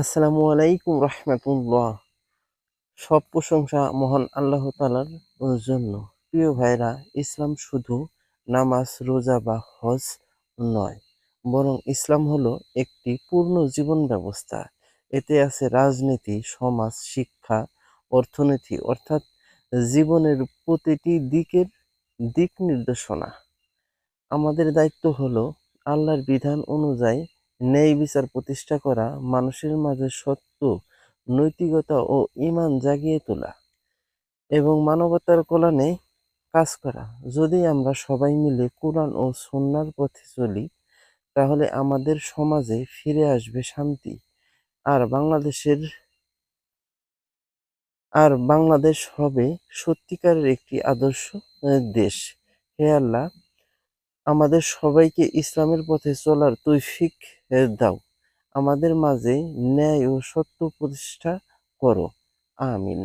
আসসালামু আলাইকুম রহমতুল্লাহ। সব প্রশংসা মহান আল্লাহ তালার জন্য। প্রিয় ভাইরা, ইসলাম শুধু নামাজ, রোজা বা হজ নয়, বরং ইসলাম হলো একটি পূর্ণ জীবন ব্যবস্থা। এতে আছে রাজনীতি, সমাজ, শিক্ষা, অর্থনীতি, অর্থাৎ জীবনের প্রতিটি দিকের দিক নির্দেশনা। আমাদের দায়িত্ব হলো আল্লাহর বিধান অনুযায়ী ন্যায় বিচার প্রতিষ্ঠা করা মানুষের মাঝে সত্য, নৈতিকতা ও ঈমান জাগিয়ে তোলা এবং মানবতার কল্যাণে কাজ করা। যদি আমরা সবাই মিলে কোরআন ও সুন্নাহর পথে চলি, তাহলে আমাদের সমাজে ফিরে আসবে শান্তি। আর বাংলাদেশের, আর বাংলাদেশ হবে সত্যিকারের একটি আদর্শ দেশ। হে আল্লাহ আমাদের সবাইকে ইসলামের পথে চলার তৈফিক দাও। আমাদের মাঝে ন্যায় ও সত্য প্রতিষ্ঠা করো। আমিন।